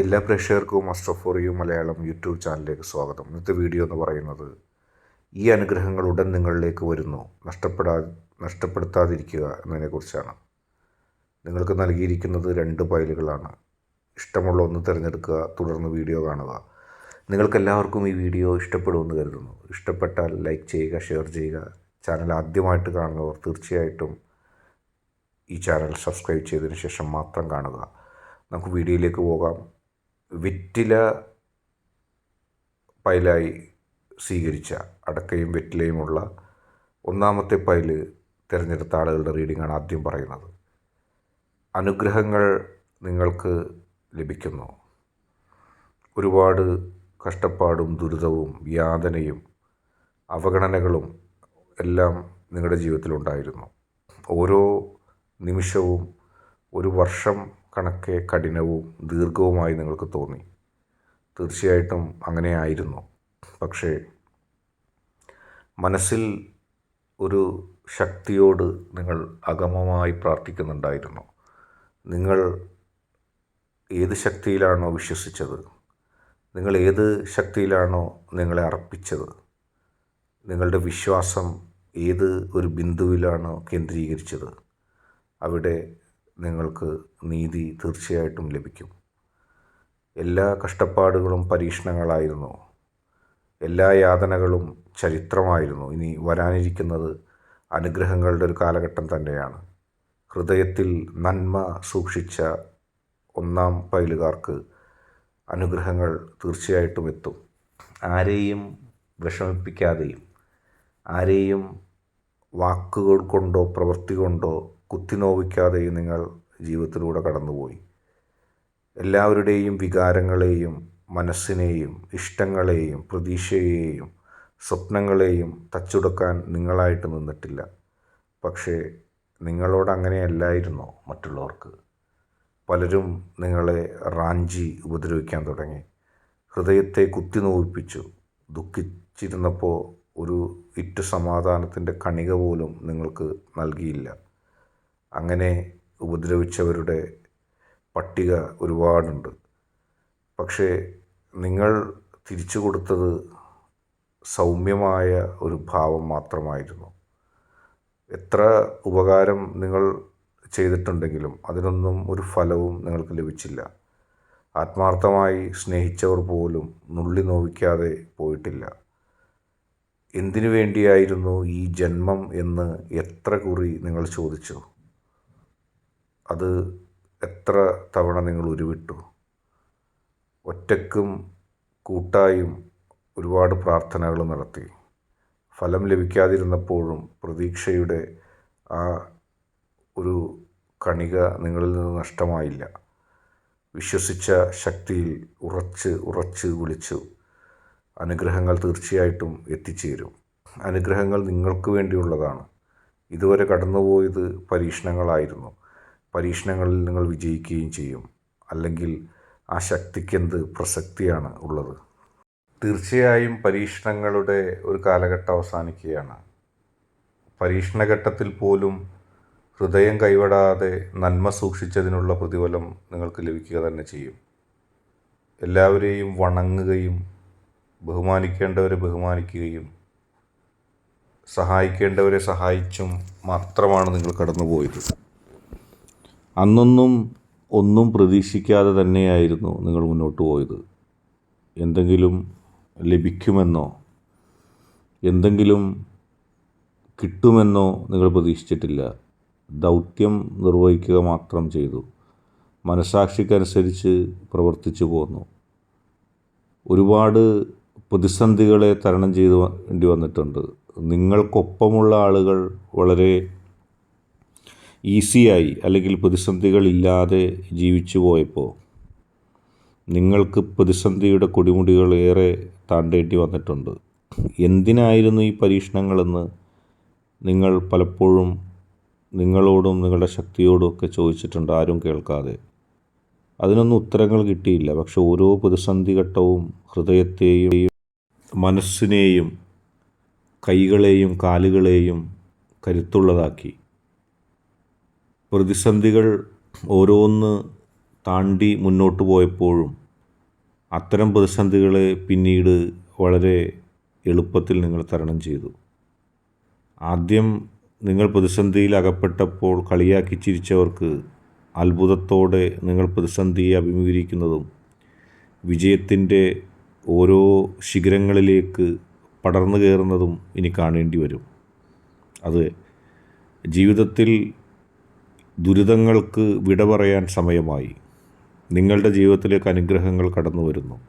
എല്ലാ പ്രേക്ഷകർക്കും master for you Malayalam YouTube ചാനലിലേക്ക് സ്വാഗതം. ഇന്നത്തെ വീഡിയോ എന്ന് പറയുന്നത് ഈ അനുഗ്രഹങ്ങൾ ഉടൻ നിങ്ങളിലേക്ക് വരുന്നു. നഷ്ടപ്പെടാ നഷ്ടപ്പെടുത്താതിരിക്കുക എന്നതിനെക്കുറിച്ചാണ്. നിങ്ങൾക്ക് നൽകിയിരിക്കുന്നത് രണ്ട് ഫയലുകളാണ്. ഇഷ്ടമുള്ള ഒന്ന് തിരഞ്ഞെടുക്കുക തുടർന്ന് വീഡിയോ കാണുക. നിങ്ങൾക്ക് എല്ലാവർക്കും ഈ വീഡിയോ ഇഷ്ടപ്പെടുമെന്ന് കരുതുന്നു. ഇഷ്ടപ്പെട്ടാൽ ലൈക്ക് ചെയ്യുക ഷെയർ ചെയ്യുക. ചാനൽ ആദ്യമായിട്ട് കാണുന്നവർ തീർച്ചയായിട്ടും ഈ ചാനൽ സബ്സ്ക്രൈബ് ചെയ്തതിന് ശേഷം മാത്രം കാണുക. നമുക്ക് വീഡിയോയിലേക്ക് പോകാം. വെറ്റില പൈലായി സ്വീകരിച്ച അടക്കയും വെറ്റിലയുമുള്ള ഒന്നാമത്തെ പൈൽ തിരഞ്ഞെടുത്ത ആളുകളുടെ റീഡിങ്ങാണ് ആദ്യം പറയുന്നത്. അനുഗ്രഹങ്ങൾ നിങ്ങൾക്ക് ലഭിക്കുന്നു. ഒരുപാട് കഷ്ടപ്പാടും ദുരിതവും യാതനയും അവഗണനകളും എല്ലാം നിങ്ങളുടെ ജീവിതത്തിലുണ്ടായിരുന്നു ഓരോ നിമിഷവും ഒരു വർഷം കണക്കെ കഠിനവും ദീർഘവുമായി നിങ്ങൾക്ക് തോന്നി. തീർച്ചയായിട്ടും അങ്ങനെയായിരുന്നു. പക്ഷേ മനസ്സിൽ ഒരു ശക്തിയോട് നിങ്ങൾ അഗമമായി പ്രാർത്ഥിക്കുന്നുണ്ടായിരുന്നു. നിങ്ങൾ ഏത് ശക്തിയിലാണോ വിശ്വസിച്ചത്? നിങ്ങൾ ഏത് ശക്തിയിലാണോ നിങ്ങളെ അർപ്പിച്ചത്? നിങ്ങളുടെ വിശ്വാസം ഏത് ഒരു ബിന്ദുവിലാണോ കേന്ദ്രീകരിച്ചത്? അവിടെ നിങ്ങൾക്ക് നീതി തീർച്ചയായിട്ടും ലഭിക്കും. എല്ലാ കഷ്ടപ്പാടുകളും പരീക്ഷണങ്ങളായിരുന്നു. എല്ലാ യാതനകളും ചരിത്രമായിരുന്നു. ഇനി വരാനിരിക്കുന്നത് അനുഗ്രഹങ്ങളുടെ ഒരു കാലഘട്ടം തന്നെയാണ്. ഹൃദയത്തിൽ നന്മ സൂക്ഷിച്ച ഒന്നാം പൈലുകാർക്ക് അനുഗ്രഹങ്ങൾ തീർച്ചയായിട്ടും എത്തും. ആരെയും വിഷമിപ്പിക്കാതെയും ആരെയും വാക്കുകൾ കൊണ്ടോ പ്രവൃത്തി കൊണ്ടോ കുത്തിനോവിക്കാതെയും നിങ്ങൾ ജീവിതത്തിലൂടെ കടന്നുപോയി. എല്ലാവരുടെയും വികാരങ്ങളെയും മനസ്സിനെയും ഇഷ്ടങ്ങളെയും പ്രതീക്ഷയെയും സ്വപ്നങ്ങളെയും തച്ചുടക്കാൻ നിങ്ങളായിട്ട് നിന്നിട്ടില്ല. പക്ഷേ നിങ്ങളോട് അങ്ങനെയല്ലായിരുന്നോ മറ്റുള്ളവർക്ക്? പലരും നിങ്ങളെ റാഞ്ചി ഉപദ്രവിക്കാൻ തുടങ്ങി. ഹൃദയത്തെ കുത്തിനോവിപ്പിച്ചു ദുഃഖിച്ചിരുന്നപ്പോൾ ഒരു ഇറ്റു സമാധാനത്തിന്റെ കണിക പോലും നിങ്ങൾക്ക് നൽകിയില്ല. അങ്ങനെ ഉപദ്രവിച്ചവരുടെ പട്ടിക ഒരുപാടുണ്ട്. പക്ഷേ നിങ്ങൾ തിരിച്ചു കൊടുത്തത് സൗമ്യമായ ഒരു ഭാവം മാത്രമായിരുന്നു. എത്ര ഉപകാരം നിങ്ങൾ ചെയ്തിട്ടുണ്ടെങ്കിലും അതിനൊന്നും ഒരു ഫലവും നിങ്ങൾക്ക് ലഭിച്ചില്ല. ആത്മാർത്ഥമായി സ്നേഹിച്ചവർ പോലും നുള്ളി നോവിക്കാതെ പോയിട്ടില്ല. എന്തിനു വേണ്ടിയായിരുന്നു ഈ ജന്മം എന്ന് എത്ര കുറി നിങ്ങൾ ചോദിച്ചു? അത് എത്ര തവണ നിങ്ങൾ ഉരുവിട്ടു? ഒറ്റക്കും കൂട്ടായും ഒരുപാട് പ്രാർത്ഥനകൾ നടത്തി. ഫലം ലഭിക്കാതിരുന്നപ്പോഴും പ്രതീക്ഷയുടെ ആ ഒരു കണിക നിങ്ങളിൽ നിന്ന് നഷ്ടമായില്ല. വിശ്വസിച്ച ശക്തിയിൽ ഉറച്ച് ഉറച്ച് വിളിച്ചു. അനുഗ്രഹങ്ങൾ തീർച്ചയായിട്ടും എത്തിച്ചേരും. അനുഗ്രഹങ്ങൾ നിങ്ങൾക്ക് വേണ്ടിയുള്ളതാണ്. ഇതുവരെ കടന്നുപോയത് പരീക്ഷണങ്ങളായിരുന്നു. പരീക്ഷണങ്ങളിൽ നിങ്ങൾ വിജയിക്കുകയും ചെയ്യും. അല്ലെങ്കിൽ ആ ശക്തിക്കെന്ത് പ്രസക്തിയാണ് ഉള്ളത്? തീർച്ചയായും പരീക്ഷണങ്ങളുടെ ഒരു കാലഘട്ടം അവസാനിക്കുകയാണ്. പരീക്ഷണഘട്ടത്തിൽ പോലും ഹൃദയം കൈവിടാതെ നന്മ സൂക്ഷിച്ചതിനുള്ള പ്രതിഫലം നിങ്ങൾക്ക് ലഭിക്കുക തന്നെ ചെയ്യും. എല്ലാവരെയും വണങ്ങുകയും ബഹുമാനിക്കേണ്ടവരെ ബഹുമാനിക്കുകയും സഹായിക്കേണ്ടവരെ സഹായിച്ചും മാത്രമാണ് നിങ്ങൾ കടന്നുപോയത്. അന്നൊന്നും ഒന്നും പ്രതീക്ഷിക്കാതെ തന്നെയായിരുന്നു നിങ്ങൾ മുന്നോട്ട് പോയത്. എന്തെങ്കിലും ലഭിക്കുമെന്നോ എന്തെങ്കിലും കിട്ടുമെന്നോ നിങ്ങൾ പ്രതീക്ഷിച്ചിട്ടില്ല. ദൗത്യം നിർവഹിക്കുക മാത്രം ചെയ്തു. മനസാക്ഷിക്കനുസരിച്ച് പ്രവർത്തിച്ചു പോന്നു. ഒരുപാട് പ്രതിസന്ധികളെ തരണം ചെയ്ത് വേണ്ടി വന്നിട്ടുണ്ട്. നിങ്ങൾക്കൊപ്പമുള്ള ആളുകൾ വളരെ ഈസിയായി അല്ലെങ്കിൽ പ്രതിസന്ധികളില്ലാതെ ജീവിച്ചു പോയപ്പോൾ നിങ്ങൾക്ക് പ്രതിസന്ധിയുടെ കൊടിമുടികൾ ഏറെ താണ്ടേണ്ടി വന്നിട്ടുണ്ട്. എന്തിനായിരുന്നു ഈ പരീക്ഷണങ്ങളെന്ന് നിങ്ങൾ പലപ്പോഴും നിങ്ങളോടും നിങ്ങളുടെ ശക്തിയോടും ഒക്കെ ചോദിച്ചിട്ടുണ്ട് ആരും കേൾക്കാതെ. അതിനൊന്നും ഉത്തരങ്ങൾ കിട്ടിയില്ല. പക്ഷെ ഓരോ പ്രതിസന്ധി ഘട്ടവും ഹൃദയത്തെയും മനസ്സിനെയും കൈകളെയും കാലുകളെയും കരുത്തുള്ളതാക്കി. പ്രതിസന്ധികൾ ഓരോന്ന് താണ്ടി മുന്നോട്ട് പോയപ്പോഴും അത്തരം പ്രതിസന്ധികളെ പിന്നീട് വളരെ എളുപ്പത്തിൽ നിങ്ങൾ തരണം ചെയ്തു. ആദ്യം നിങ്ങൾ പ്രതിസന്ധിയിൽ അകപ്പെട്ടപ്പോൾ കളിയാക്കി ചിരിച്ചവർക്ക് അത്ഭുതത്തോടെ നിങ്ങൾ പ്രതിസന്ധിയെ അഭിമുഖീകരിക്കുന്നതും വിജയത്തിന്റെ ഓരോ ശിഖരങ്ങളിലേക്ക് പടർന്നു കയറുന്നതും ഇനി കാണേണ്ടി വരും. അത് ജീവിതത്തിൽ ദുരിതങ്ങൾക്ക് വിട പറയാൻ സമയമായി. നിങ്ങളുടെ ജീവിതത്തിലേക്ക് അനുഗ്രഹങ്ങൾ കടന്നു വരുന്നു.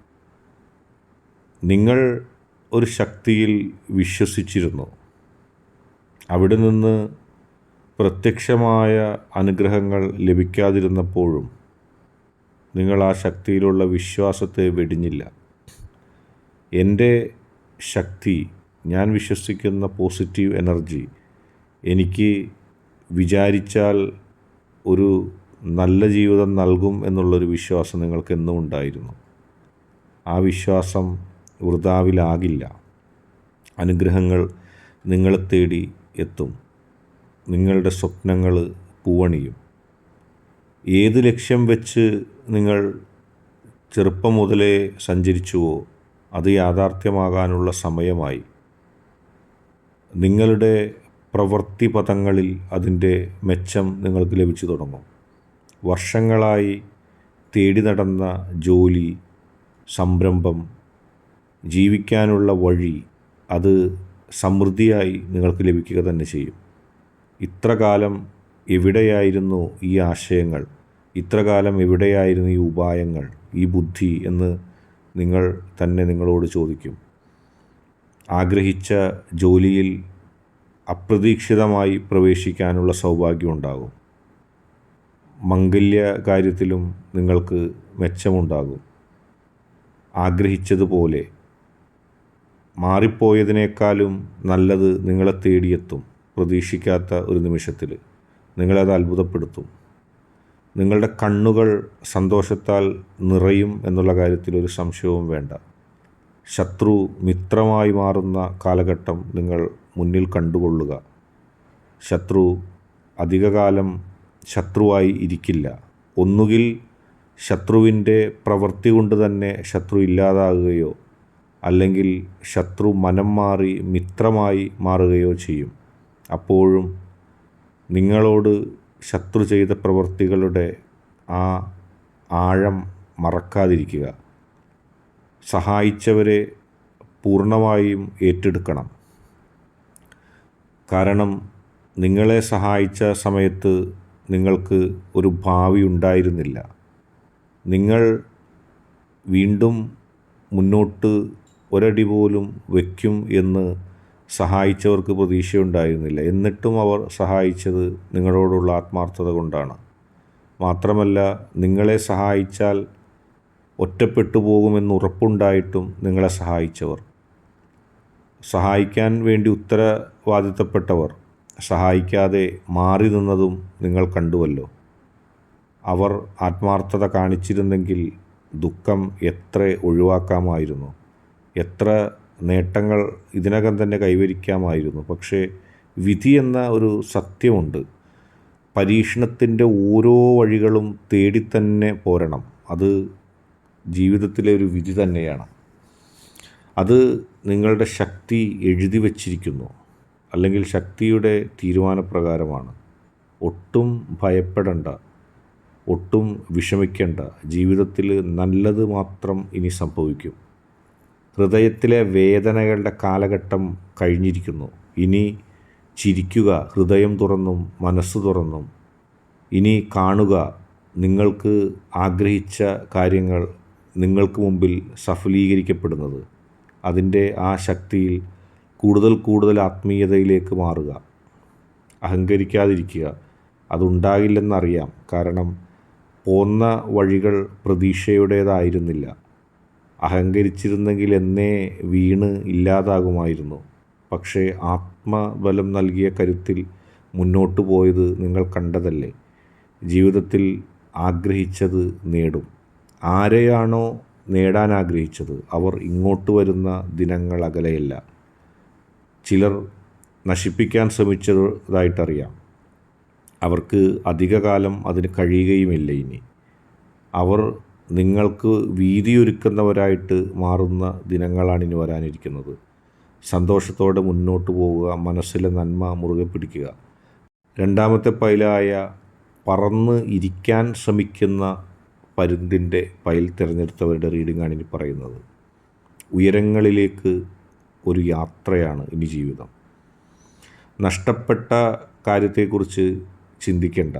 നിങ്ങൾ ഒരു ശക്തിയിൽ വിശ്വസിച്ചിരുന്നു. അവിടെ നിന്ന് പ്രത്യക്ഷമായ അനുഗ്രഹങ്ങൾ ലഭിക്കാതിരുന്നപ്പോഴും നിങ്ങൾ ആ ശക്തിയിലുള്ള വിശ്വാസത്തെ വെടിഞ്ഞില്ല. എന്റെ ശക്തി ഞാൻ വിശ്വസിക്കുന്ന പോസിറ്റീവ് എനർജി എനിക്ക് വിചാരിച്ചാൽ ഒരു നല്ല ജീവിതം നൽകും എന്നുള്ളൊരു വിശ്വാസം നിങ്ങൾക്ക് എന്നും ഉണ്ടായിരുന്നു. ആ വിശ്വാസം വൃതാവിലാകില്ല. അനുഗ്രഹങ്ങൾ നിങ്ങളെ തേടി എത്തും. നിങ്ങളുടെ സ്വപ്നങ്ങൾ പൂവണിയും. ഏത് ലക്ഷ്യം വെച്ച് നിങ്ങൾ ചെറുപ്പം മുതലേ സഞ്ചരിച്ചുവോ അത് യാഥാർത്ഥ്യമാകാനുള്ള സമയമായി. നിങ്ങളുടെ പ്രവൃത്തി പദങ്ങളിൽ അതിന്റെ മെച്ചം നിങ്ങൾക്ക് ലഭിച്ചു തുടങ്ങും. വർഷങ്ങളായി തേടി നടന്ന ജോലി സംരംഭം ജീവിക്കാനുള്ള വഴി അത് സമൃദ്ധിയായി നിങ്ങൾക്ക് ലഭിക്കുക തന്നെ ചെയ്യും. ഇത്രകാലം എവിടെയായിരുന്നു ഈ ആശയങ്ങൾ? ഇത്രകാലം എവിടെയായിരുന്നു ഈ ഉപായങ്ങൾ ഈ ബുദ്ധി എന്ന് നിങ്ങൾ തന്നെ നിങ്ങളോട് ചോദിക്കും. ആഗ്രഹിച്ച ജോലിയിൽ അപ്രതീക്ഷിതമായി പ്രവേശിക്കാനുള്ള സൗഭാഗ്യം ഉണ്ടാകും. മംഗല്യ കാര്യത്തിലും നിങ്ങൾക്ക് മെച്ചമുണ്ടാകും. ആഗ്രഹിച്ചതുപോലെ മാറിപ്പോയതിനേക്കാളും നല്ലത് നിങ്ങളെ തേടിയെത്തും. പ്രതീക്ഷിക്കാത്ത ഒരു നിമിഷത്തിൽ നിങ്ങളത് അത്ഭുതപ്പെടുത്തും. നിങ്ങളുടെ കണ്ണുകൾ സന്തോഷത്താൽ നിറയും എന്നുള്ള കാര്യത്തിൽ ഒരു സംശയവും വേണ്ട. ശത്രു മിത്രമായി മാറുന്ന കാലഘട്ടം നിങ്ങൾ മുന്നിൽ കണ്ടുകൊള്ളുക. ശത്രു അധികകാലം ശത്രുവായി ഇരിക്കില്ല. ഒന്നുകിൽ ശത്രുവിന്റെ പ്രവൃത്തി കൊണ്ട് തന്നെ ശത്രു ഇല്ലാതാകുകയോ അല്ലെങ്കിൽ ശത്രു മനം മാറി മിത്രമായി മാറുകയോ ചെയ്യും. അപ്പോഴും നിങ്ങളോട് ശത്രു ചെയ്ത പ്രവൃത്തികളുടെ ആ ആഴം മറക്കാതിരിക്കുക. സഹായിച്ചവരെ പൂർണമായും ഏറ്റെടുക്കണം. കാരണം നിങ്ങളെ സഹായിച്ച സമയത്ത് നിങ്ങൾക്ക് ഒരു ഭാവി ഉണ്ടായിരുന്നില്ല. നിങ്ങൾ വീണ്ടും മുന്നോട്ട് ഒരടി പോലും വയ്ക്കും എന്ന് സഹായിച്ചവർക്ക് പ്രതീക്ഷയുണ്ടായിരുന്നില്ല. എന്നിട്ടും അവർ സഹായിച്ചത് നിങ്ങളോടുള്ള ആത്മാർത്ഥത കൊണ്ടാണ്. മാത്രമല്ല നിങ്ങളെ സഹായിച്ചാൽ ഒറ്റപ്പെട്ടു പോകുമെന്ന് ഉറപ്പുണ്ടായിട്ടും നിങ്ങളെ സഹായിച്ചവർ. സഹായിക്കാൻ വേണ്ടി ഉത്തരവാദിത്തപ്പെട്ടവർ സഹായിക്കാതെ മാറി നിന്നതും നിങ്ങൾ കണ്ടുവല്ലോ. അവർ ആത്മാർത്ഥത കാണിച്ചിരുന്നെങ്കിൽ ദുഃഖം എത്ര ഒഴിവാക്കാമായിരുന്നു. എത്ര നേട്ടങ്ങൾ ഇതിനകം തന്നെ കൈവരിക്കാമായിരുന്നു. പക്ഷേ വിധി എന്ന ഒരു സത്യമുണ്ട്. പരീക്ഷണത്തിന്റെ ഓരോ വഴികളും തേടി തന്നെ പോരണം. അത് ജീവിതത്തിലെ ഒരു വിധി തന്നെയാണ്. അത് നിങ്ങളുടെ ശക്തി എഴുതി വച്ചിരിക്കുന്നു. അല്ലെങ്കിൽ ശക്തിയുടെ തീരുമാനപ്രകാരമാണ്. ഒട്ടും ഭയപ്പെടേണ്ട. ഒട്ടും വിഷമിക്കേണ്ട. ജീവിതത്തിൽ നല്ലത് മാത്രം ഇനി സംഭവിക്കും. ഹൃദയത്തിലെ വേദനകളുടെ കാലഘട്ടം കഴിഞ്ഞിരിക്കുന്നു. ഇനി ചിരിക്കുക ഹൃദയം തുറന്നും മനസ്സ് തുറന്നും. ഇനി കാണുക നിങ്ങൾക്ക് ആഗ്രഹിച്ച കാര്യങ്ങൾ നിങ്ങൾക്ക് മുമ്പിൽ സഫലീകരിക്കപ്പെടുന്നത്. അതിന്റെ ആ ശക്തിയിൽ കൂടുതൽ കൂടുതൽ ആത്മീയതയിലേക്ക് മാറുക. അഹങ്കരിക്കാതിരിക്കുക. അതുണ്ടാകില്ലെന്നറിയാം. കാരണം പോന്ന വഴികൾ പ്രതീക്ഷയുടേതായിരുന്നില്ല. അഹങ്കരിച്ചിരുന്നെങ്കിൽ എന്നേ വീണ് ഇല്ലാതാകുമായിരുന്നു. പക്ഷേ ആത്മബലം നൽകിയ കരുത്തിൽ മുന്നോട്ട് പോയത് നിങ്ങൾ കണ്ടതല്ലേ? ജീവിതത്തിൽ ആഗ്രഹിച്ചത് നേടും. ആരെയാണോ നേടാൻ ആഗ്രഹിച്ചത്? അവർ ഇങ്ങോട്ട് വരുന്ന ദിനങ്ങൾ അകലെയല്ല. ചിലർ നശിപ്പിക്കാൻ ശ്രമിച്ചതായിട്ടറിയാം. അവർക്ക് അധികകാലം അതിന് കഴിയുകയുമില്ല ഇനി. അവർ നിങ്ങൾക്ക് വീതിയൊരുക്കുന്നവരായിട്ട് മാറുന്ന ദിനങ്ങളാണ് ഇനി വരാനിരിക്കുന്നത്. സന്തോഷത്തോടെ മുന്നോട്ട് പോവുക മനസ്സിലെ നന്മ മുറുകെ പിടിക്കുക. രണ്ടാമത്തെ പൈലായ പറന്ന് ഇരിക്കാൻ ശ്രമിക്കുന്ന പരുന്തിന്റെ പൈൽ തിരഞ്ഞെടുത്തവരുടെ റീഡിംഗാണ് ഇനി പറയുന്നത്. ഉയരങ്ങളിലേക്ക് ഒരു യാത്രയാണ് ഇനി ജീവിതം. നഷ്ടപ്പെട്ട കാര്യത്തെക്കുറിച്ച് ചിന്തിക്കേണ്ട.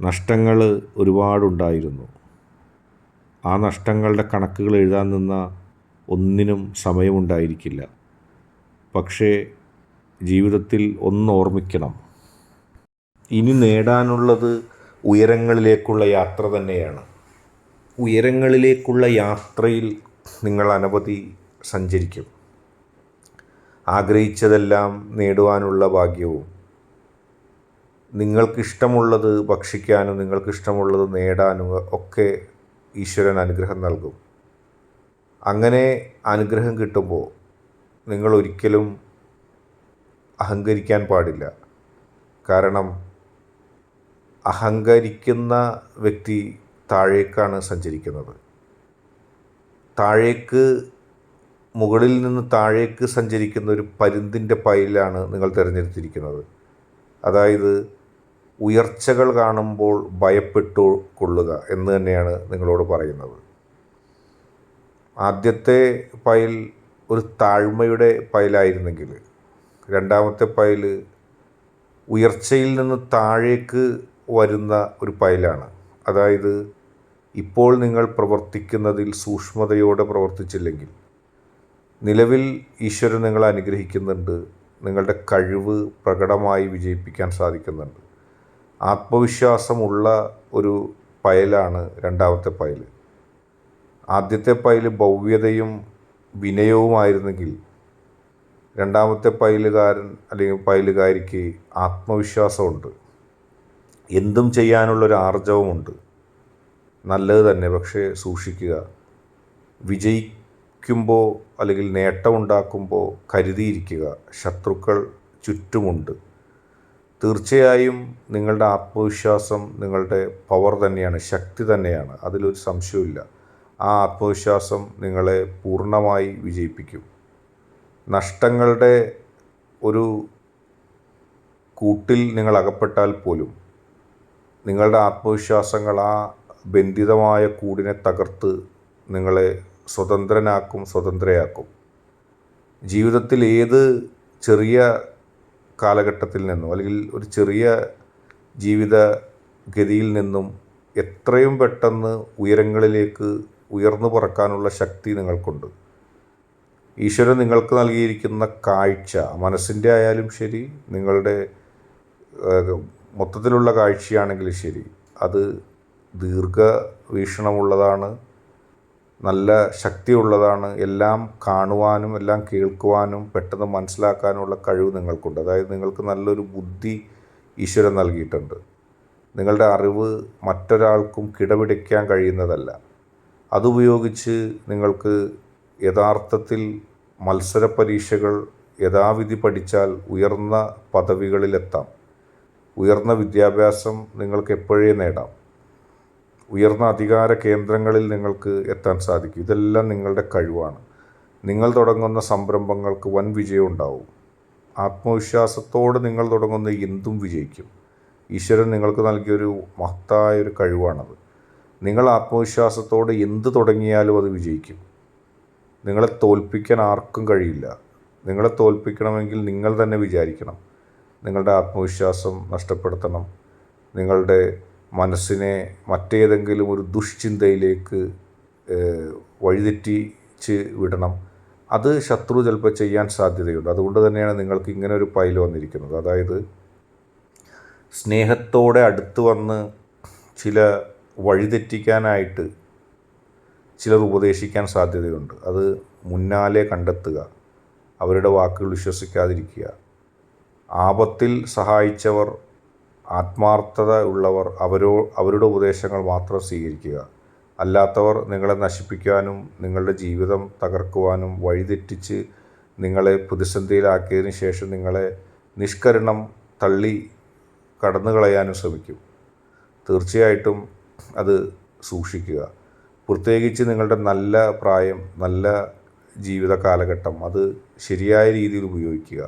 നഷ്ടങ്ങൾ ഒരുപാടുണ്ടായിരുന്നു. ആ നഷ്ടങ്ങളുടെ കണക്കുകൾ എഴുതാൻ നിന്ന ഒന്നിനും സമയമുണ്ടായിരിക്കില്ല. പക്ഷേ ജീവിതത്തിൽ ഒന്ന് ഓർമ്മിക്കണം ഇനി നേടാനുള്ളത് ഉയരങ്ങളിലേക്കുള്ള യാത്ര തന്നെയാണ്. ഉയരങ്ങളിലേക്കുള്ള യാത്രയിൽ നിങ്ങൾ അനവധി സഞ്ചരിക്കും. ആഗ്രഹിച്ചതെല്ലാം നേടുവാനുള്ള ഭാഗ്യവും. നിങ്ങൾക്കിഷ്ടമുള്ളത് ഭക്ഷിക്കാനും നിങ്ങൾക്കിഷ്ടമുള്ളത് നേടാനും ഒക്കെ ഈശ്വരൻ അനുഗ്രഹം നൽകും. അങ്ങനെ അനുഗ്രഹം കിട്ടുമ്പോൾ നിങ്ങൾ ഒരിക്കലും അഹങ്കരിക്കാൻ പാടില്ല. കാരണം അഹങ്കരിക്കുന്ന വ്യക്തി താഴേക്കാണ് സഞ്ചരിക്കുന്നത്. താഴേക്ക് മുകളിൽ നിന്ന് താഴേക്ക് സഞ്ചരിക്കുന്ന ഒരു പരുന്തിന്റെ പൈലാണ് നിങ്ങൾ തിരഞ്ഞെടുത്തിരിക്കുന്നത്. അതായത് ഉയർച്ചകൾ കാണുമ്പോൾ ഭയപ്പെട്ടു കൊള്ളുക എന്ന് തന്നെയാണ് നിങ്ങളോട് പറയുന്നത്. ആദ്യത്തെ പൈൽ ഒരു താഴ്മയുടെ പൈലായിരുന്നെങ്കിൽ രണ്ടാമത്തെ പൈൽ ഉയർച്ചയിൽ നിന്ന് താഴേക്ക് വരുന്ന ഒരു പൈലാണ്. അതായത് ഇപ്പോൾ നിങ്ങൾ പ്രവർത്തിക്കുന്നതിൽ സൂക്ഷ്മതയോടെ പ്രവർത്തിച്ചില്ലെങ്കിൽ നിലവിൽ ഈശ്വരൻ നിങ്ങളെ അനുഗ്രഹിക്കുന്നുണ്ട് നിങ്ങളുടെ കഴിവ് പ്രകടമായി വിജയിപ്പിക്കാൻ സാധിക്കുന്നുണ്ട്. ആത്മവിശ്വാസമുള്ള ഒരു പയലാണ് രണ്ടാമത്തെ പയൽ. ആദ്യത്തെ പയൽ ഭവ്യതയും വിനയവുമായിരുന്നെങ്കിൽ രണ്ടാമത്തെ പയലുകാരൻ അല്ലെങ്കിൽ പയലുകാരിക്ക് ആത്മവിശ്വാസമുണ്ട്. എന്തും ചെയ്യാനുള്ളൊരു ആർജവമുണ്ട്. നല്ലത് തന്നെ. പക്ഷേ സൂക്ഷിക്കുക. വിജയിക്കുമ്പോൾ അല്ലെങ്കിൽ നേട്ടമുണ്ടാക്കുമ്പോൾ കരുതിയിരിക്കുക. ശത്രുക്കൾ ചുറ്റുമുണ്ട്. തീർച്ചയായും നിങ്ങളുടെ ആത്മവിശ്വാസം നിങ്ങളുടെ പവർ തന്നെയാണ് ശക്തി തന്നെയാണ്. അതിലൊരു സംശയമില്ല ആ ആത്മവിശ്വാസം നിങ്ങളെ പൂർണമായി വിജയിപ്പിക്കും. നഷ്ടങ്ങളുടെ ഒരു കൂട്ടിൽ നിങ്ങൾ അകപ്പെട്ടാൽ പോലും നിങ്ങളുടെ ആത്മവിശ്വാസങ്ങൾ ആ ബന്ധിതമായ കൂടിനെ തകർത്ത് നിങ്ങളെ സ്വതന്ത്രനാക്കും സ്വതന്ത്രയാക്കും. ജീവിതത്തിൽ ഏത് ചെറിയ കാലഘട്ടത്തിൽ നിന്നും അല്ലെങ്കിൽ ഒരു ചെറിയ ജീവിത ഗതിയിൽ നിന്നും എത്രയും പെട്ടെന്ന് ഉയരങ്ങളിലേക്ക് ഉയർന്നു പറക്കാനുള്ള ശക്തി നിങ്ങൾക്കുണ്ട്. ഈശ്വരൻ നിങ്ങൾക്ക് നൽകിയിരിക്കുന്ന കാഴ്ച മനസ്സിന്റെ ആയാലും ശരി നിങ്ങളുടെ മൊത്തത്തിലുള്ള കാഴ്ചയാണെങ്കിലും ശരി അത് ദീർഘവീക്ഷണമുള്ളതാണ്. നല്ല ശക്തിയുള്ളതാണ്. എല്ലാം കാണുവാനും എല്ലാം കേൾക്കുവാനും പെട്ടെന്ന് മനസ്സിലാക്കാനുമുള്ള കഴിവ് നിങ്ങൾക്കുണ്ട്. അതായത് നിങ്ങൾക്ക് നല്ലൊരു ബുദ്ധി ഈശ്വരൻ നൽകിയിട്ടുണ്ട്. നിങ്ങളുടെ അറിവ് മറ്റൊരാൾക്കും കിടപിടിക്കാൻ കഴിയുന്നതല്ല. അതുപയോഗിച്ച് നിങ്ങൾക്ക് യഥാർത്ഥത്തിൽ മത്സര പരീക്ഷകൾ യഥാവിധി പഠിച്ചാൽ ഉയർന്ന പദവികളിലെത്താം. ഉയർന്ന വിദ്യാഭ്യാസം നിങ്ങൾക്ക് എപ്പോഴേ നേടാം. ഉയർന്ന അധികാര കേന്ദ്രങ്ങളിൽ നിങ്ങൾക്ക് എത്താൻ സാധിക്കും. ഇതെല്ലാം നിങ്ങളുടെ കഴിവാണ്. നിങ്ങൾ തുടങ്ങുന്ന സംരംഭങ്ങൾക്ക് വൻ വിജയം ഉണ്ടാവും. ആത്മവിശ്വാസത്തോട് നിങ്ങൾ തുടങ്ങുന്ന എന്തും വിജയിക്കും. ഈശ്വരൻ നിങ്ങൾക്ക് നൽകിയൊരു മഹത്തായ ഒരു കഴിവാണത്. നിങ്ങൾ ആത്മവിശ്വാസത്തോടെ എന്ത് തുടങ്ങിയാലും അത് വിജയിക്കും. നിങ്ങളെ തോൽപ്പിക്കാൻ ആർക്കും കഴിയില്ല. നിങ്ങളെ തോൽപ്പിക്കണമെങ്കിൽ നിങ്ങൾ തന്നെ വിചാരിക്കണം. നിങ്ങളുടെ ആത്മവിശ്വാസം നഷ്ടപ്പെടുത്തണം. നിങ്ങളുടെ മനസ്സിനെ മറ്റേതെങ്കിലും ഒരു ദുഷ്ചിന്തയിലേക്ക് വഴിതെറ്റിച്ച് വിടണം. അത് ശത്രു ചിലപ്പോൾ ചെയ്യാൻ സാധ്യതയുണ്ട്. അതുകൊണ്ട് തന്നെയാണ് നിങ്ങൾക്ക് ഇങ്ങനെ ഒരു പൈൽ വന്നിരിക്കുന്നത്. അതായത് സ്നേഹത്തോടെ അടുത്ത് വന്ന് ചില വഴിതെറ്റിക്കാനായിട്ട് ചിലർ ഉപദേശിക്കാൻ സാധ്യതയുണ്ട്. അത് മുന്നാലെ കണ്ടെത്തുക അവരുടെ വാക്കുകൾ വിശ്വസിക്കാതിരിക്കുക. ആപത്തിൽ സഹായിച്ചവർ ആത്മാർത്ഥത ഉള്ളവർ അവരോ അവരുടെ ഉപദേശങ്ങൾ മാത്രം സ്വീകരിക്കുക. അല്ലാത്തവർ നിങ്ങളെ നശിപ്പിക്കാനും നിങ്ങളുടെ ജീവിതം തകർക്കുവാനും വഴിതെറ്റിച്ച് നിങ്ങളെ പ്രതിസന്ധിയിലാക്കിയതിന് ശേഷം നിങ്ങളെ നിഷ്കരണം തള്ളി കടന്നു കളയാനും ശ്രമിക്കും. തീർച്ചയായിട്ടും അത് സൂക്ഷിക്കുക. പ്രത്യേകിച്ച് നിങ്ങളുടെ നല്ല പ്രായം നല്ല ജീവിത കാലഘട്ടം അത് ശരിയായ രീതിയിൽ ഉപയോഗിക്കുക.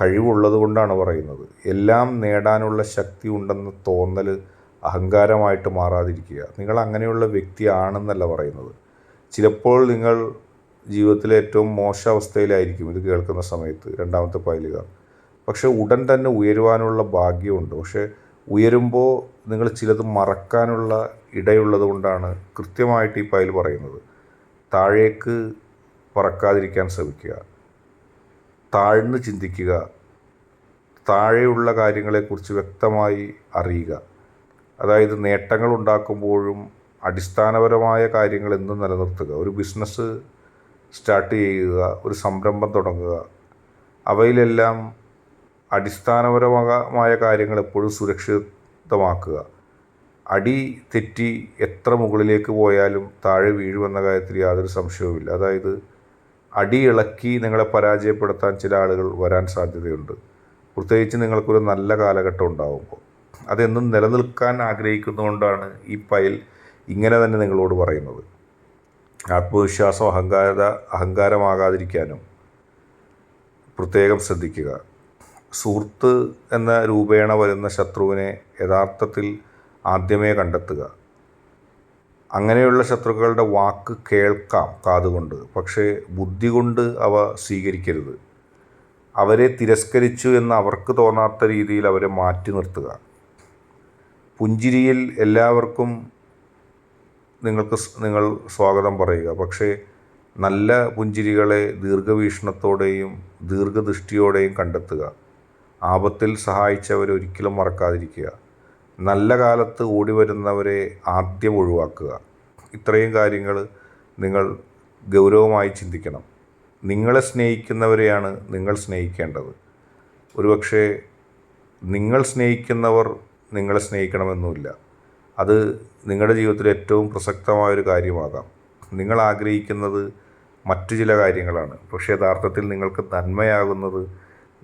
കഴിവുള്ളത് കൊണ്ടാണ് പറയുന്നത്. എല്ലാം നേടാനുള്ള ശക്തി ഉണ്ടെന്ന് തോന്നൽ അഹങ്കാരമായിട്ട് മാറാതിരിക്കുക. നിങ്ങൾ അങ്ങനെയുള്ള വ്യക്തിയാണെന്നല്ല പറയുന്നത്. ചിലപ്പോൾ നിങ്ങൾ ജീവിതത്തിലെ ഏറ്റവും മോശ അവസ്ഥയിലായിരിക്കും ഇത് കേൾക്കുന്ന സമയത്ത് രണ്ടാമത്തെ പൈലുകാർ പക്ഷേ ഉടൻ തന്നെ ഉയരുവാനുള്ള ഭാഗ്യമുണ്ട്. പക്ഷേ ഉയരുമ്പോൾ നിങ്ങൾ ചിലത് മറക്കാനുള്ള ഇടയുള്ളത് കൊണ്ടാണ് കൃത്യമായിട്ട് ഈ പൈൽ പറയുന്നത്. താഴേക്ക് പറക്കാതിരിക്കാൻ ശ്രമിക്കുക. താഴ്ന്ന് ചിന്തിക്കുക. താഴെയുള്ള കാര്യങ്ങളെക്കുറിച്ച് വ്യക്തമായി അറിയുക. അതായത് നേട്ടങ്ങൾ ഉണ്ടാക്കുമ്പോഴും അടിസ്ഥാനപരമായ കാര്യങ്ങൾ എന്നും നിലനിർത്തുക. ഒരു ബിസിനസ് സ്റ്റാർട്ട് ചെയ്യുക ഒരു സംരംഭം തുടങ്ങുക. അവയിലെല്ലാം അടിസ്ഥാനപരമായ കാര്യങ്ങൾ എപ്പോഴും സുരക്ഷിതമാക്കുക. അടി തെറ്റി എത്ര മുകളിലേക്ക് പോയാലും താഴെ വീഴുമെന്ന കാര്യത്തിൽ യാതൊരു സംശയവുമില്ല. അതായത് അടി ഇളക്കി നിങ്ങളെ പരാജയപ്പെടുത്താൻ ചില ആളുകൾ വരാൻ സാധ്യതയുണ്ട്. പ്രത്യേകിച്ച് നിങ്ങൾക്കൊരു നല്ല കാലഘട്ടം ഉണ്ടാകുമ്പോൾ അതെന്നും നിലനിൽക്കാൻ ആഗ്രഹിക്കുന്നതുകൊണ്ടാണ് ഈ പയൽ ഇങ്ങനെ തന്നെ നിങ്ങളോട് പറയുന്നത്. ആത്മവിശ്വാസം അഹങ്കാര അഹങ്കാരമാകാതിരിക്കാനും പ്രത്യേകം ശ്രദ്ധിക്കുക. സുഹൃത്ത് എന്ന രൂപേണ വരുന്ന ശത്രുവിനെ യഥാർത്ഥത്തിൽ ആദ്യമേ കണ്ടെത്തുക. അങ്ങനെയുള്ള ശത്രുക്കളുടെ വാക്ക് കേൾക്കാം കാതുകൊണ്ട്. പക്ഷേ ബുദ്ധി കൊണ്ട് അവ സ്വീകരിക്കരുത്. അവരെ തിരസ്കരിച്ചു എന്ന് അവർക്ക് തോന്നാത്ത രീതിയിൽ അവരെ മാറ്റി നിർത്തുക. പുഞ്ചിരിയിൽ എല്ലാവർക്കും നിങ്ങൾക്ക് നിങ്ങൾ സ്വാഗതം പറയുക. പക്ഷേ നല്ല പുഞ്ചിരികളെ ദീർഘവീക്ഷണത്തോടെയും ദീർഘദൃഷ്ടിയോടെയും കണ്ടെത്തുക. ആപത്തിൽ സഹായിച്ചവരെ ഒരിക്കലും മറക്കാതിരിക്കുക. നല്ല കാലത്ത് ഓടി വരുന്നവരെ ആദ്യം ഒഴിവാക്കുക. ഇത്രയും കാര്യങ്ങൾ നിങ്ങൾ ഗൗരവമായി ചിന്തിക്കണം. നിങ്ങളെ സ്നേഹിക്കുന്നവരെയാണ് നിങ്ങൾ സ്നേഹിക്കേണ്ടത്. ഒരുപക്ഷെ നിങ്ങൾ സ്നേഹിക്കുന്നവർ നിങ്ങളെ സ്നേഹിക്കണമെന്നില്ല. അത് നിങ്ങളുടെ ജീവിതത്തിൽ ഏറ്റവും പ്രസക്തമായൊരു കാര്യമാകാം. നിങ്ങൾ ആഗ്രഹിക്കുന്നത് മറ്റു ചില കാര്യങ്ങളാണ്. പക്ഷേ യഥാർത്ഥത്തിൽ നിങ്ങൾക്ക് നന്മയാകുന്നത്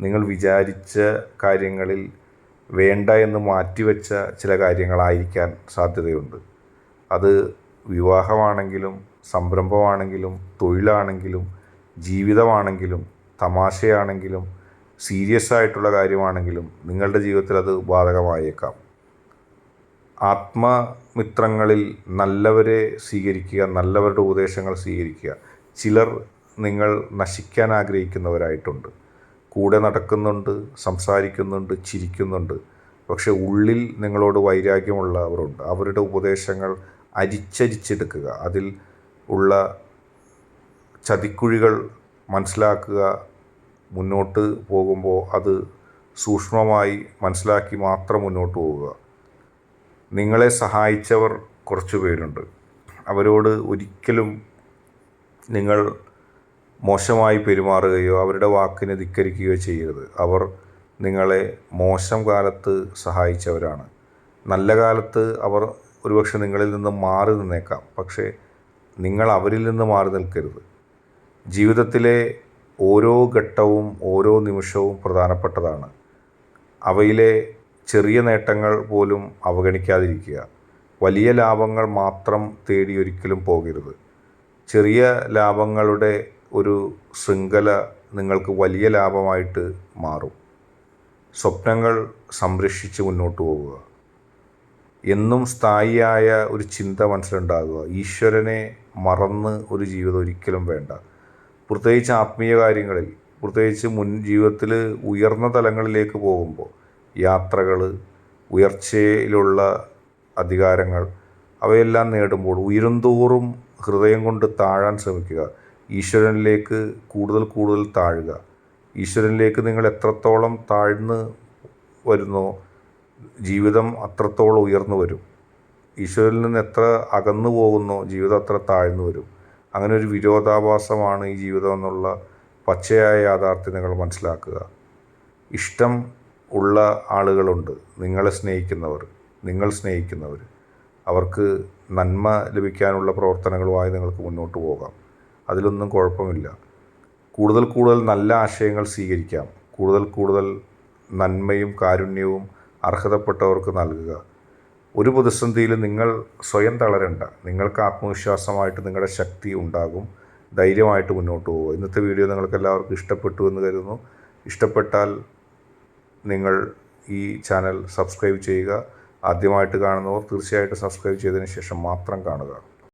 നിങ്ങൾ വിചാരിച്ച കാര്യങ്ങളിൽ വേണ്ട എന്ന് മാറ്റിവെച്ച ചില കാര്യങ്ങളായിരിക്കാൻ സാധ്യതയുണ്ട്. അത് വിവാഹമാണെങ്കിലും സംരംഭമാണെങ്കിലും തൊഴിലാണെങ്കിലും ജീവിതമാണെങ്കിലും തമാശയാണെങ്കിലും സീരിയസ് ആയിട്ടുള്ള കാര്യമാണെങ്കിലും നിങ്ങളുടെ ജീവിതത്തിൽ അത് ബാധകമായേക്കാം. ആത്മമിത്രങ്ങളിൽ നല്ലവരെ സ്വീകരിക്കുക നല്ലവരുടെ ഉപദേശങ്ങൾ സ്വീകരിക്കുക. ചിലർ നിങ്ങൾ നശിക്കാൻ ആഗ്രഹിക്കുന്നവരായിട്ടുണ്ട്. കൂടെ നടക്കുന്നുണ്ട് സംസാരിക്കുന്നുണ്ട് ചിരിക്കുന്നുണ്ട്. പക്ഷെ ഉള്ളിൽ നിങ്ങളോട് വൈരാഗ്യമുള്ളവരുണ്ട് അവരുടെ ഉപദേശങ്ങൾ അരിച്ചരിച്ചെടുക്കുക. അതിൽ ഉള്ള ചതിക്കുഴികൾ മനസ്സിലാക്കുക മുന്നോട്ട് പോകുമ്പോൾ അത് സൂക്ഷ്മമായി മനസ്സിലാക്കി മാത്രം മുന്നോട്ട് പോവുക. നിങ്ങളെ സഹായിച്ചവർ കുറച്ച് പേരുണ്ട്. അവരോട് ഒരിക്കലും നിങ്ങൾ മോശമായി പെരുമാറുകയോ അവരുടെ വാക്കിനെ ധിക്കരിക്കുകയോ ചെയ്യരുത്. അവർ നിങ്ങളെ മോശം കാലത്ത് സഹായിച്ചവരാണ്. നല്ല കാലത്ത് അവർ ഒരുപക്ഷെ നിങ്ങളിൽ നിന്ന് മാറി നിന്നേക്കാം. പക്ഷേ നിങ്ങൾ അവരിൽ നിന്ന് മാറി നിൽക്കരുത്. ജീവിതത്തിലെ ഓരോ ഘട്ടവും ഓരോ നിമിഷവും പ്രധാനപ്പെട്ടതാണ്. അവയിലെ ചെറിയ നേട്ടങ്ങൾ പോലും അവഗണിക്കാതിരിക്കുക. വലിയ ലാഭങ്ങൾ മാത്രം തേടി ഒരിക്കലും പോകരുത്. ചെറിയ ലാഭങ്ങളുടെ ഒരു ശൃംഖല നിങ്ങൾക്ക് വലിയ ലാഭമായിട്ട് മാറും. സ്വപ്നങ്ങൾ സംരക്ഷിച്ച് മുന്നോട്ട് പോവുക. എന്നും സ്ഥായിയായ ഒരു ചിന്ത മനസ്സിലുണ്ടാകുക. ഈശ്വരനെ മറന്ന് ഒരു ജീവിതം ഒരിക്കലും വേണ്ട. പ്രത്യേകിച്ച് ആത്മീയ കാര്യങ്ങളിൽ പ്രത്യേകിച്ച് മുൻ ജീവിതത്തിൽ ഉയർന്ന തലങ്ങളിലേക്ക് പോകുമ്പോൾ യാത്രകൾ ഉയർച്ചയിലുള്ള അധികാരങ്ങൾ അവയെല്ലാം നേടുമ്പോൾ ഉയരുംതോറും ഹൃദയം കൊണ്ട് താഴാൻ ശ്രമിക്കുക. ഈശ്വരനിലേക്ക് കൂടുതൽ കൂടുതൽ താഴുക. ഈശ്വരനിലേക്ക് നിങ്ങൾ എത്രത്തോളം താഴ്ന്ന് വരുന്നോ ജീവിതം അത്രത്തോളം ഉയർന്നു വരും. ഈശ്വരനിൽ നിന്ന് എത്ര അകന്നു പോകുന്നോ ജീവിതം അത്ര താഴ്ന്നു വരും. അങ്ങനെ ഒരു വിരോധാഭാസമാണ് ഈ ജീവിതം എന്നുള്ള പച്ചയായ യാഥാർത്ഥ്യം നിങ്ങൾ മനസ്സിലാക്കുക. ഇഷ്ടം ഉള്ള ആളുകളുണ്ട്. നിങ്ങളെ സ്നേഹിക്കുന്നവർ നിങ്ങൾ സ്നേഹിക്കുന്നവർ. അവർക്ക് നന്മ ലഭിക്കാനുള്ള പ്രവർത്തനങ്ങളുമായി നിങ്ങൾക്ക് മുന്നോട്ട് പോകാം. അതിലൊന്നും കുഴപ്പമില്ല. കൂടുതൽ കൂടുതൽ നല്ല ആശയങ്ങൾ സ്വീകരിക്കാം. കൂടുതൽ കൂടുതൽ നന്മയും കാരുണ്യവും അർഹതപ്പെട്ടവർക്ക് നൽകുക. ഒരു പ്രതിസന്ധിയിൽ നിങ്ങൾ സ്വയം തളരണ്ട. നിങ്ങൾക്ക് ആത്മവിശ്വാസമായിട്ട് നിങ്ങളുടെ ശക്തി ഉണ്ടാകും. ധൈര്യമായിട്ട് മുന്നോട്ട് പോകുക ഇന്നത്തെ വീഡിയോ നിങ്ങൾക്ക് എല്ലാവർക്കും ഇഷ്ടപ്പെട്ടു എന്ന് കരുതുന്നു. ഇഷ്ടപ്പെട്ടാൽ നിങ്ങൾ ഈ ചാനൽ സബ്സ്ക്രൈബ് ചെയ്യുക. ആദ്യമായിട്ട് കാണുന്നവർ തീർച്ചയായിട്ടും സബ്സ്ക്രൈബ് ചെയ്തതിന് ശേഷം മാത്രം കാണുക.